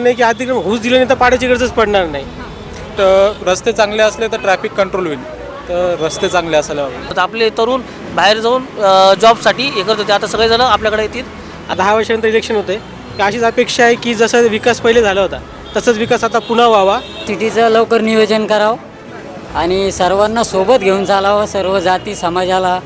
नाही की अतिक्रमण होऊच दिलं नाही तर पाण्याची गरजच पडणार नाही. तर रस्ते चांगले असले तर ट्रॅफिक कंट्रोल होईल. तर रस्ते चांगले असायला हवे. आता आपले तरुण बाहेर जाऊन जॉबसाठी हे करत होते. आता सगळेजण आपल्याकडे येतील. आता दहा वर्षानंतर इलेक्शन होते. की अशीच अपेक्षा आहे की जसं विकास पहिले झाला होता तसंच विकास आता पुन्हा व्हावा. सिटीचं लवकर नियोजन करावं आणि सर्वांना सोबत घेऊन चालावं. सर्व जाती समाजाला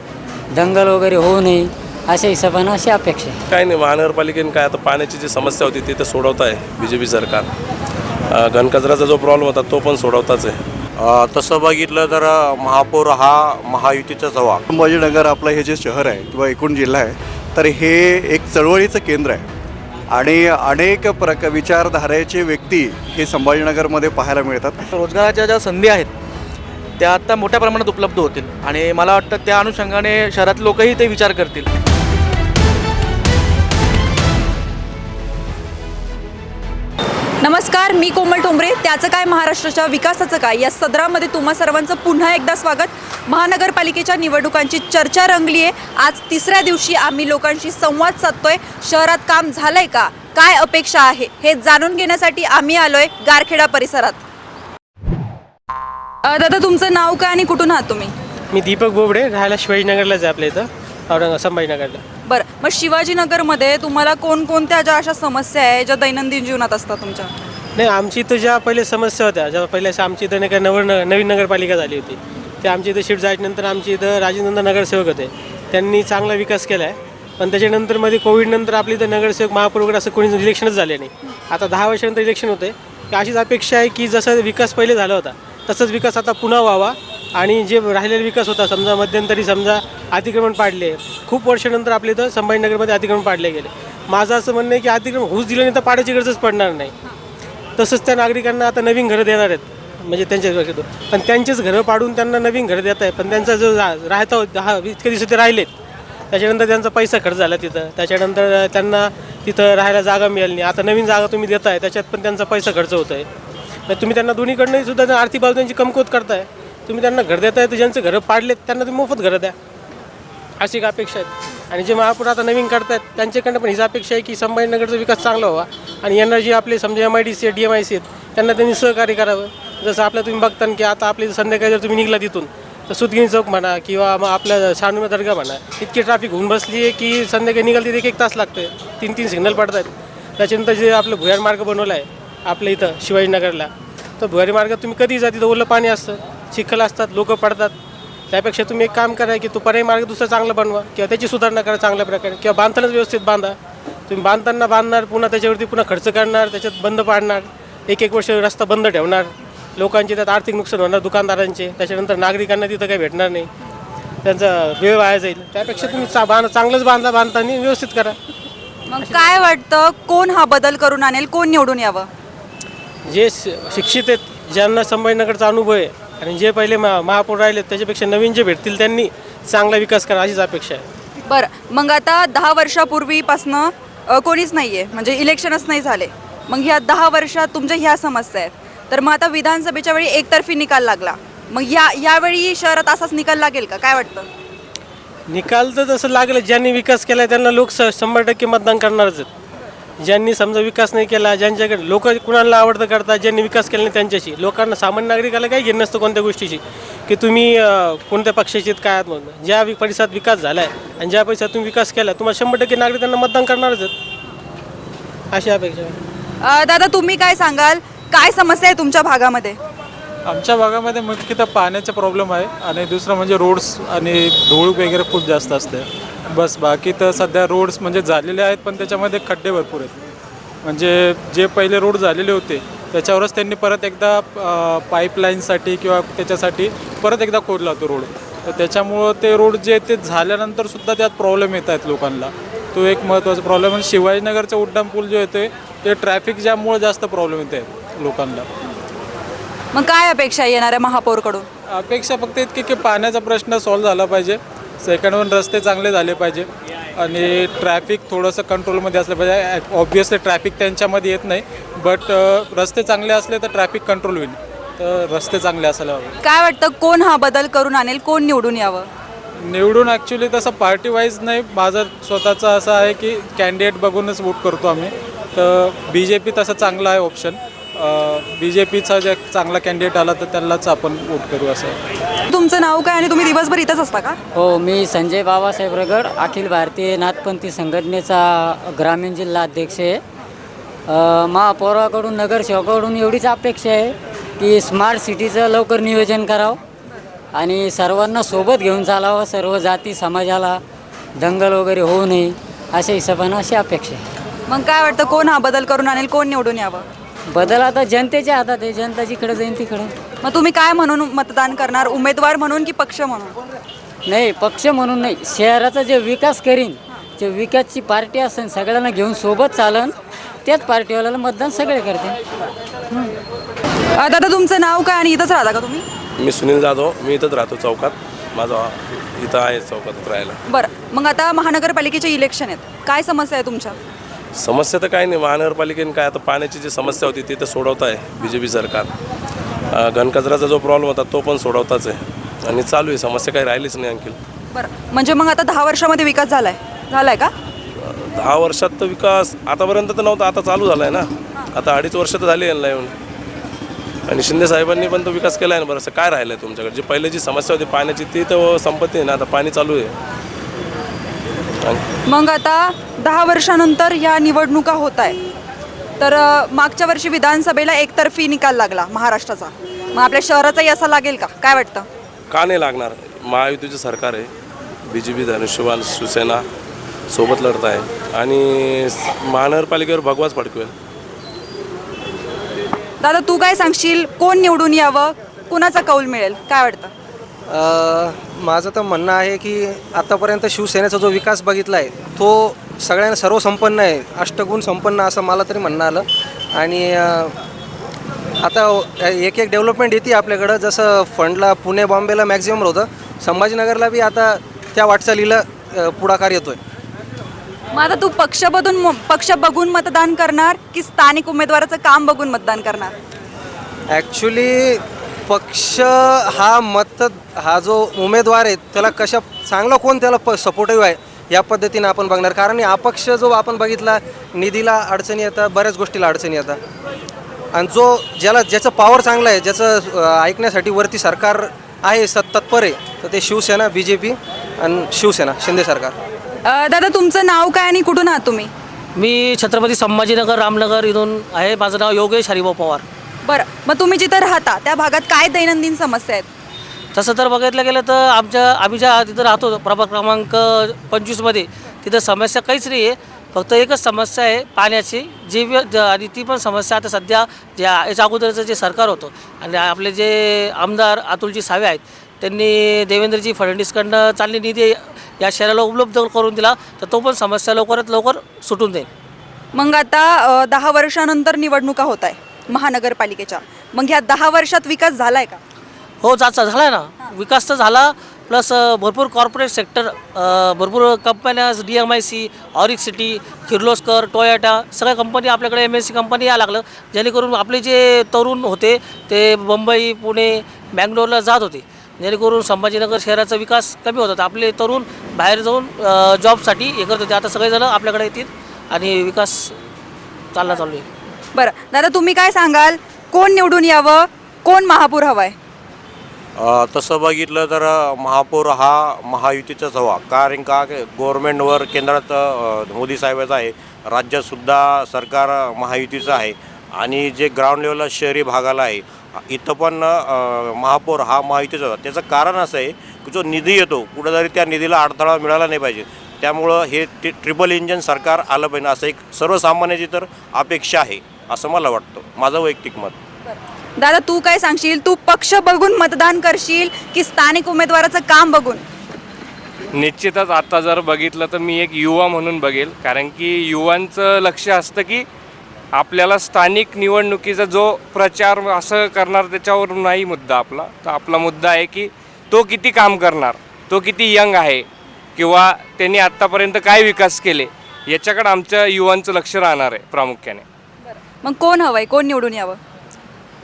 दंगल वगैरे होऊ नये. अशा हिशोबानं अशी अपेक्षा आहे. काय नाही महानगरपालिकेने काय आता पाण्याची जी समस्या होती ती तर सोडवत आहे बी जे पी सरकार घनकचऱ्याचा जो प्रॉब्लेम होता तो पण सोडवताच आहे. अ, तसं बघितलं तर अ, महापौर हा महायुतीचाच हवा संभाजीनगर आपलं हे जे शहर आहे किंवा एकूण जिल्हा आहे तर हे एक चळवळीचं केंद्र आहे. आणि अनेक प्रक विचारधारेचे व्यक्ती हे संभाजीनगरमध्ये पाहायला मिळतात. रोजगाराच्या ज्या संधी आहेत त्या आता मोठ्या प्रमाणात उपलब्ध होतील. आणि मला वाटतं त्या अनुषंगाने शहरात लोकही ते विचार करतील. नमस्कार मी कोमल टोंबरे. त्याचं काय? महाराष्ट्राच्या विकासाचं काय? या सदरामध्ये तुम्हा सर्वांचं पुन्हा एकदा स्वागत. महानगरपालिकेच्या निवडणुकांची चर्चा रंगली आहे. आज तिसऱ्या दिवशी आम्ही लोकांशी संवाद साधतोय. शहरात काम झालंय का? काय अपेक्षा आहे? हे जाणून घेण्यासाठी आम्ही आलोय गारखेडा परिसरात. अ, दादा तुमचं नाव काय आणि कुठून आहात तुम्ही? मी दीपक बोबडे राहायला शिवाजीनगरलाच आहे आपल्या इथं. औरंग संभाजीनगरला. बरं मग शिवाजीनगरमध्ये तुम्हाला कोणकोणत्या ज्या अशा समस्या आहे ज्या दैनंदिन जीवनात असतात तुमच्या? नाही आमची इथं ज्या पहिले समस्या होत्या ज्या पहिले अशा आमची इथं नाही का नव नवीन नगरपालिका झाली होती ते आमची इथं शिफ्ट झाल्यानंतर आमची इथं राजेंद्र नगरसेवक होते. त्यांनी चांगला विकास केला आहे पण त्याच्यानंतरमध्ये कोविडनंतर आपली इथं नगरसेवक महापौर वगैरे असं कोणी इलेक्शनच झाले नाही. आता दहा वर्षानंतर इलेक्शन होते की अशीच अपेक्षा आहे की जसं विकास पहिले झाला होता तसंच विकास आता पुन्हा व्हावा. आणि जे राहिलेला विकास होता समजा मध्यंतरी समजा अतिक्रमण पाडले खूप वर्षानंतर आपल्या इथं संभाजीनगरमध्ये अतिक्रमण पाडले गेले. माझं असं म्हणणं आहे की अतिक्रमण होऊच दिलं नाही तर पाडायची गरजच पडणार नाही. तसंच त्या नागरिकांना आता नवीन घरं देणार आहेत म्हणजे त्यांच्या पण त्यांचेच घरं पाडून त्यांना नवीन घरं देत आहे पण त्यांचा जो राहता दहा हा इतके दिवस ते राहिलेत. त्याच्यानंतर त्यांचा पैसा खर्च झाला तिथं. त्याच्यानंतर त्यांना तिथं राहायला जागा मिळाली नाही. आता नवीन जागा तुम्ही देताय त्याच्यात पण त्यांचा पैसा खर्च होत आहे तुम्ही त्यांना दोन्हीकडनंही सुद्धा आर्थिक बाजू त्यांची कमकुवत करताय. तुम्ही त्यांना घर देताय तर ज्यांचं घरं पाडलेत त्यांना तुम्ही मोफत घरं द्या. अशी एक अपेक्षा आहेत. आणि जे महापौर आता नवीन करतायत त्यांच्याकडनं पण हीच अपेक्षा आहे की संभाजीनगरचा विकास चांगला व्हावा. आणि यांना जे आपले समजा M I D C D M I C आहेत त्यांना त्यांनी सहकार्य करावं. जसं आपल्या तुम्ही बघता की आता आपली संध्याकाळी जर तुम्ही निघला तिथून तर सुतगिनी चौक म्हणा किंवा मग आपल्या शानुमा दर्गा म्हणा इतकी ट्रॅफिक होऊन बसली आहे की संध्याकाळी निघाल तिथे एक एक तास लागतं तीन तीन सिग्नल पडत आहेत त्याच्यानंतर जे आपलं भुयार मार्ग बनवला आहे आपल्या इथं शिवाजीनगरला तर भुयारी मार्गात तुम्ही कधी जा तिथं ओलं पाणी असतं. चिखल असतात लोक पडतात. त्यापेक्षा तुम्ही एक काम करा की तो पर्यायी मार्ग दुसरा चांगला बनवा किंवा त्याची सुधारणा करा चांगल्या प्रकारे किंवा बांधतानाच व्यवस्थित बांधा. तुम्ही बांधताना बांधणार पुन्हा त्याच्यावरती पुन्हा खर्च करणार त्याच्यात बंद पाडणार एक एक वर्ष रस्ता बंद ठेवणार. लोकांचे त्यात आर्थिक नुकसान होणार दुकानदारांचे. त्याच्यानंतर नागरिकांना तिथं काही भेटणार नाही. त्यांचा वेळ वाया जाईल. त्यापेक्षा तुम्ही चा बांध चांगलंच बांधा बांधताना व्यवस्थित करा. मग काय वाटतं कोण हा बदल करून आणेल कोण निवडून यावं? जे शि- शिक्षित आहेत ज्यांना संभाजीनगरचा अनुभव आहे आणि जे पहिले मा महापौर राहिले त्याच्यापेक्षा नवीन जे भेटतील त्यांनी चांगला विकास करा अशीच अपेक्षा आहे. बरं मग आता दहा वर्षापूर्वीपासनं अ, कोणीच नाही आहे म्हणजे इलेक्शनच नाही झाले. मग ह्या दहा वर्षात तुमच्या ह्या समस्या आहेत. तर मग आता विधानसभेच्या वेळी एकतर्फी निकाल लागला. मग या यावेळी शहरात असाच निकाल लागेल का? काय वाटतं? निकाल तर तसं लागलं ज्यांनी विकास केला त्यांना लोक स शंभर टक्के मतदान करणारच आहेत. ज्यांनी समजा विकास नाही केला ज्यांच्याकडे लोक कुणाला आवडतं करतात ज्यांनी विकास केला नाही त्यांच्याशी. लोकांना सामान्य नागरिकाला काही घेणं नसतं कोणत्या गोष्टीशी. की तुम्ही अं, कोणत्या पक्षाचे आहेत, काय आहात म्हणून. ज्या वि- परिसरात विकास झाला आहे आणि ज्या परिसरात तुम्ही विकास केला तुम्हाला शंभर टक्के नागरिक त्यांना मतदान करणारच आहेत. अशी अपेक्षा आहे. अ, दादा तुम्ही काय सांगाल? काय समस्या आहे तुमच्या भागामध्ये? आमच्या भागामध्ये मुख्यतः पाण्याचा प्रॉब्लेम आहे आणि दुसरं म्हणजे रोड्स आणि धूळ वगैरे खूप जास्त असते. बस बाकी तर सध्या रोड्स म्हणजे झालेले आहेत पण त्याच्यामध्ये खड्डे भरपूर आहेत. म्हणजे जे पहिले रोड झालेले होते त्याच्यावरच त्यांनी परत एकदा पाईपलाईनसाठी किंवा त्याच्यासाठी परत एकदा खोदला तो रोड तर त्याच्यामुळं ते रोड जे ते झाल्यानंतरसुद्धा त्यात प्रॉब्लेम येत आहेत लोकांना. तो एक महत्त्वाचा प्रॉब्लेम आहे. शिवाजीनगरचं उड्डाण पूल येतो आहे ते ट्रॅफिक जॅममुळे जास्त प्रॉब्लेम येत आहेत लोकांना. मग काय अपेक्षा आहे येणाऱ्या महापौरकडून? अपेक्षा फक्त इतकी की पाण्याचा प्रश्न सॉल्व्ह झाला पाहिजे. सेकंड वन रस्ते चांगले झाले पाहिजे. आणि ट्रॅफिक थोडंसं कंट्रोलमध्ये असलं पाहिजे. ऑब्वियसली ट्रॅफिक त्यांच्यामध्ये येत नाही. बट रस्ते चांगले असले तर ट्रॅफिक कंट्रोल होईल. तर रस्ते चांगले असायला हवे. काय वाटतं कोण हा बदल करून आणेल? कोण निवडून यावं? निवडून ॲक्च्युली तसं पार्टी वाईज नाही. माझं स्वतःचं असं आहे की कॅन्डिडेट बघूनच वोट करतो आम्ही. तर बी जे पी तसं चांगला आहे ऑप्शन बी जे पीचा जे चांगला कॅन्डिडेट आला तर त्यालाच आपण वोट करू असं. तुमचं नाव काय आणि तुम्ही दिवसभर इथंच असता का? हो मी संजय बाबासाहेब रगड अखिल भारतीय नाथपंथी संघटनेचा ग्रामीण जिल्हा अध्यक्ष आहे. अ, महापौराकडून नगरसेवकाकडून एवढीच अपेक्षा आहे की स्मार्ट सिटीचं लवकर नियोजन करावं आणि सर्वांना सोबत घेऊन चालावं सर्व जाती समाजाला दंगल वगैरे होऊ नये अशा हिशोबानं अशी अपेक्षा आहे. मग काय वाटतं कोण हा बदल करून आणेल कोण निवडून यावं? बदल आता जनतेच्या हातात आहे जनता जिकडे जाईन तिकडं. मग तुम्ही काय म्हणून मतदान करणार? उमेदवार म्हणून की पक्ष म्हणून? नाही पक्ष म्हणून नाही. शहराचा जे विकास करीन जे विकासची पार्टी असेल सगळ्यांना घेऊन सोबत चालन त्याच पार्टीवाल्याला मतदान सगळे करते अ, दादा तुमचं नाव काय आणि इथंच राहता का तुम्ही? मी सुनील जाधव मी इथंच राहतो चौकात. माझा इथं आहे चौकात राहायला. बरं. मग आता महानगरपालिकेचे इलेक्शन आहेत. काय समस्या आहे तुमच्या? समस्या तर काही नाही. महानगरपालिकेने काय आता पाण्याची जी समस्या होती ती तर सोडवत आहे बी जे पी सरकार घनकचऱ्याचा जो प्रॉब्लेम होता तो पण सोडवताच आहे. आणि चालू आहे. समस्या काही राहिलीच नाही आणखी बरं. म्हणजे मग आता दहा वर्षामध्ये विकास झालाय. झालाय का? दहा वर्षात तर विकास आतापर्यंत तर नव्हता. आता चालू झाला आहे ना आता अडीच वर्ष तर झाली यांना येऊन. आणि शिंदे साहेबांनी पण तो विकास केला आहे ना बरंचसं काय राहिलं आहे तुमच्याकडे? जी पहिले जी समस्या होती पाण्याची ती तर संपत्ती आहे ना. आता पाणी चालू आहे. मग आता दहा वर्षानंतर ह्या निवडणुका होत आहे तर मागच्या वर्षी विधानसभेला एकतर्फी निकाल लागला महाराष्ट्राचा. मग आपल्या शहराचाही असा लागेल का? काय वाटतं? का नाही लागणार? महायुतीचं सरकार आहे. बी जे पी धनुष्यबाण शिवसेना सोबत लढत आहे. आणि महानगरपालिकेवर भगवाच फडकवेल. दादा तू काय सांगशील? कोण निवडून यावं? कुणाचा कौल मिळेल? काय वाटतं? माझं तर म्हणणं आहे की आतापर्यंत शिवसेनेचा जो विकास बघितला आहे तो सगळ्यांना सर्वसंपन्न आहे. अष्टगुण संपन्न असं मला तरी म्हणणं आलं. आणि आता एक एक डेव्हलपमेंट येते आपल्याकडं. जसं फंडला पुणे बॉम्बेला मॅक्झिमम होतं. संभाजीनगरला बी आता त्या वाटचालीला पुढाकार येतोय. मग आता तू पक्ष बघून पक्ष बघून मतदान करणार की स्थानिक उमेदवाराचं काम बघून मतदान करणार? ॲक्च्युली पक्ष हा मत हा जो उमेदवार आहे त्याला कशा चांगला कोण त्याला प सपोर्टिव्ह आहे या पद्धतीने आपण बघणार. कारण अपक्ष जो आपण बघितला निधीला अडचणी येतात बऱ्याच गोष्टीला अडचणी येतात. आणि जो ज्याला ज्याचं पॉवर चांगलं आहे ज्याचं ऐकण्यासाठी वरती सरकार आहे सत तत्पर आहे तर ते शिवसेना बी जे पी आणि शिवसेना शिंदे सरकार. दादा तुमचं नाव काय आणि कुठून आहात तुम्ही? मी छत्रपती संभाजीनगर रामनगर इथून आहे. माझं नाव योगेश हरिभाऊ पवार. बरं मग तुम्ही जिथं राहता त्या भागात काय दैनंदिन समस्या आहेत? तसं तर बघितलं गेलं तर आमच्या आम्ही ज्या तिथं राहतो प्रभाग क्रमांक पंचवीसमध्ये तिथं समस्या काहीच नाही आहे फक्त एकच समस्या आहे पाण्याची. जी व- ज- आणि ती पण समस्या आता सध्या ज्या याच्या अगोदरचं जे सरकार होतं आणि आपले जे आमदार अतुलजी सावे आहेत त्यांनी देवेंद्रजी फडणवीसकडनं चालली निधी या शहराला उपलब्ध करून दिला तर तो पण समस्या लवकरात लवकर सुटून जाईल. मग आता अ, दहा वर्षानंतर निवडणुका होत आहे. महानगरपालिकेच्या. मग ह्या दहा वर्षात विकास झालाय का? हो जाचा झाला आहे ना. विकास तर झाला प्लस भरपूर कॉर्पोरेट सेक्टर भरपूर कंपन्या D M I C Auric city Kirloskar Toyota सगळ्या कंपनी आपल्याकडे एम एस सी कंपनी यायला लागलं. जेणेकरून आपले जे तरुण होते ते मुंबई पुणे बँगलोरला जात होते. जेणेकरून संभाजीनगर शहराचा विकास कमी होत होता. आपले तरुण बाहेर जाऊन जॉबसाठी हे करत होते. आता सगळेजण आपल्याकडे येतील आणि विकास चालला चालू आहे. बरं. दादा तुम्ही काय सांगाल? कोण निवडून यावं? कोण महापौर हवाय? अ, तसं बघितलं तर अ, महापौर हा महायुतीचाच हवा. कारण का गव्हर्मेंटवर केंद्रात अ, मोदी साहेबाचं आहे. राज्यातसुद्धा सरकार अ, महायुतीचं आहे. आणि जे ग्राउंड लेवलला शहरी भागाला आहे इथं पण अ, महापौर हा महायुतीचा होता त्याचं कारण असं आहे की जो निधी येतो कुठेतरी त्या निधीला अडथळा मिळाला नाही पाहिजे. त्यामुळं हे ट्रि ट्रिपल इंजन सरकार आलं पाहिजे. असं एक सर्वसामान्याची तर अपेक्षा आहे. असं मला वाटतं. माझं वैयक्तिक मत. दादा तू काय सांगशील? तू पक्ष बघून मतदान करशील की स्थानिक उमेदवाराचं काम बघून? निश्चितच आता जर बघितलं तर मी एक युवा म्हणून बघेल. कारण की युवांचं लक्ष असतं की आपल्याला स्थानिक निवडणुकीचा जो प्रचार असं करणार त्याच्यावर नाही मुद्दा आपला. तर आपला मुद्दा आहे की तो किती काम करणार तो किती यंग आहे किंवा त्यांनी आत्तापर्यंत काय विकास केले याच्याकडे आमच्या युवांचं लक्ष राहणार आहे प्रामुख्याने. मग कोण हवंय? कोण निवडून यावं?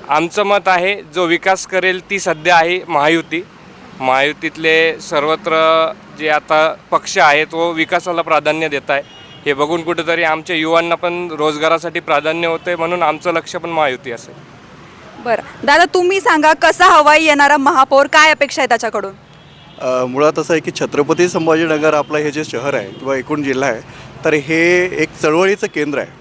आमचं मत आहे जो विकास करेल ती सध्या आहे महायुती. महायुतीतले सर्वत्र जे आता पक्ष आहे तो विकासाला प्राधान्य देत आहे हे बघून कुठेतरी आमच्या युवांना पण रोजगारासाठी प्राधान्य होते म्हणून आमचं लक्ष पण महायुती असेल. बरं. दादा तुम्ही सांगा कसा हवाई येणारा महापौर काय अपेक्षा आहे त्याच्याकडून? अ, मुळात असं आहे की छत्रपती संभाजीनगर आपलं हे जे शहर आहे किंवा एकूण जिल्हा आहे तर हे एक चळवळीचं केंद्र आहे.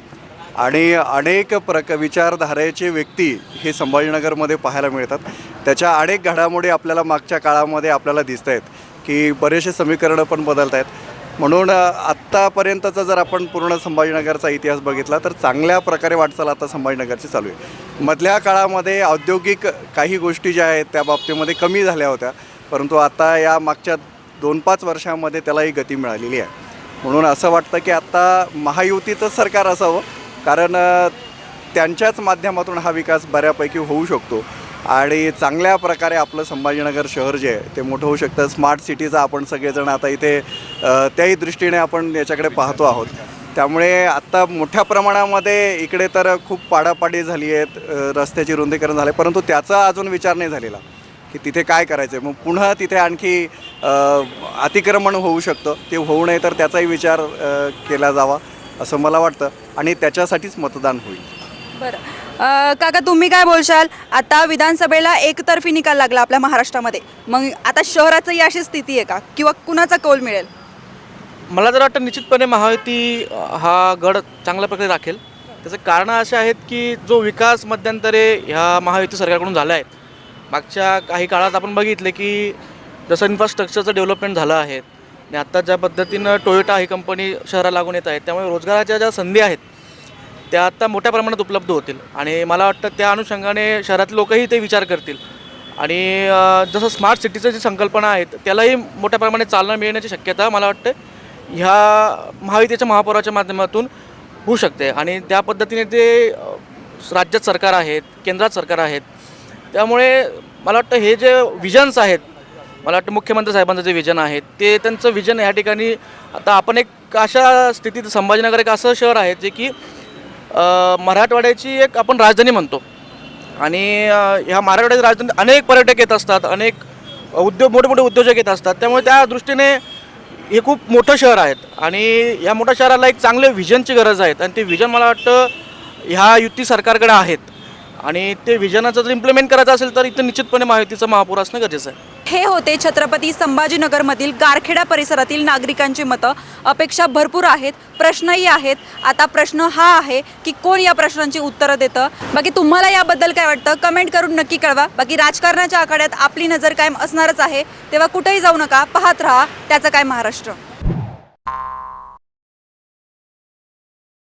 आणि अनेक प्रक विचारधारेचे व्यक्ती हे संभाजीनगरमध्ये पाहायला मिळतात. त्याच्या अनेक घडामोडी आपल्याला मागच्या काळामध्ये आपल्याला दिसत आहेत की बरेचसे समीकरणं पण बदलत आहेत म्हणून आत्तापर्यंतचा जर आपण पूर्ण संभाजीनगरचा इतिहास बघितला तर चांगल्या प्रकारे वाटचाल आता संभाजीनगरची चालू आहे. मधल्या काळामध्ये औद्योगिक काही गोष्टी ज्या आहेत त्या बाबतीमध्ये कमी झाल्या होत्या. परंतु आता या मागच्या दोन पाच वर्षामध्ये त्यालाही गती मिळालेली आहे. म्हणून असं वाटतं की आत्ता महायुतीचं सरकार असावं कारण त्यांच्याच माध्यमातून हा विकास बऱ्यापैकी होऊ शकतो. आणि चांगल्या प्रकारे आपलं संभाजीनगर शहर जे आहे ते मोठं होऊ शकतं. स्मार्ट सिटीचा आपण सगळेजण आता इथे त्याही दृष्टीने आपण याच्याकडे पाहतो आहोत. त्यामुळे आत्ता मोठ्या प्रमाणामध्ये इकडे तर खूप पाडापाडी झाली आहेत रस्त्याची रुंदीकरण झाले परंतु त्याचा अजून विचार नाही झालेला की तिथे काय करायचं आहे मग पुन्हा तिथे आणखी अतिक्रमण होऊ शकतं. ते होऊ नये तर त्याचाही विचार केला जावा. असं मला वाटतं आणि त्याच्यासाठीच मतदान होईल. बरं. अं, काका तुम्ही काय बोलशाल? आता विधानसभेला एकतर्फी निकाल लागला आपल्या महाराष्ट्रामध्ये. मग आता शहराचंही अशी स्थिती आहे का? किंवा कुणाचा कौल मिळेल? मला तर वाटतं निश्चितपणे महायुती अ, हा गड चांगल्या प्रकारे राखेल. त्याचं कारणं असे आहेत की जो विकास मध्यंतरे ह्या महायुती सरकारकडून झाला आहे मागच्या काही काळात आपण बघितले की जसं इन्फ्रास्ट्रक्चरचं डेव्हलपमेंट झालं आहे आणि आत्ता ज्या पद्धतीनं टोयोटा ही कंपनी शहरा लागून येत आहे त्यामुळे रोजगाराच्या ज्या संधी आहेत त्या आत्ता मोठ्या प्रमाणात उपलब्ध होतील. आणि मला वाटतं त्या अनुषंगाने शहरातले लोकही ते विचार करतील. आणि जसं स्मार्ट सिटीचं जी संकल्पना आहेत त्यालाही मोठ्या प्रमाणात चालना मिळण्याची शक्यता मला वाटतं. ह्या महायुतीच्या महापौराच्या माध्यमातून होऊ शकते. आणि त्या पद्धतीने ते राज्यात सरकार आहेत केंद्रात सरकार आहेत त्यामुळे मला वाटतं हे जे विजन्स आहेत मला वाटतं मुख्यमंत्री साहेबांचं जे विजन आहे ते त्यांचं विजन या ठिकाणी आता आपण एक अशा स्थितीत संभाजीनगर एक असं शहर आहे जे की मराठवाड्याची एक आपण राजधानी म्हणतो. आणि ह्या मराठवाड्याची राजधानी अनेक पर्यटक येत असतात अनेक उद्योग मोठे मोठे उद्योजक येत असतात. त्यामुळे त्या दृष्टीने हे खूप मोठं शहर आहेत. आणि या मोठ्या शहराला एक चांगले व्हिजनची गरज आहे. आणि ते व्हिजन मला वाटतं ह्या युती सरकारकडे आहेत. आणि ते व्हिजनाचं जर इम्प्लिमेंट करायचं असेल तर इथं निश्चितपणे महायुतीचं महापौर असणं गरजेचं आहे. हे होते छत्रपती संभाजीनगरमधील गारखेडा परिसरातील नागरिकांची मतं. अपेक्षा भरपूर आहेत प्रश्नही आहेत. आता प्रश्न हा आहे की कोण या प्रश्नांची उत्तरं देतं? बाकी तुम्हाला याबद्दल काय वाटतं? कमेंट करून नक्की कळवा. बाकी राजकारणाच्या आखाड्यात आपली नजर कायम असणारच आहे. तेव्हा कुठेही जाऊ नका पाहत राहा. त्याचं काय महाराष्ट्र?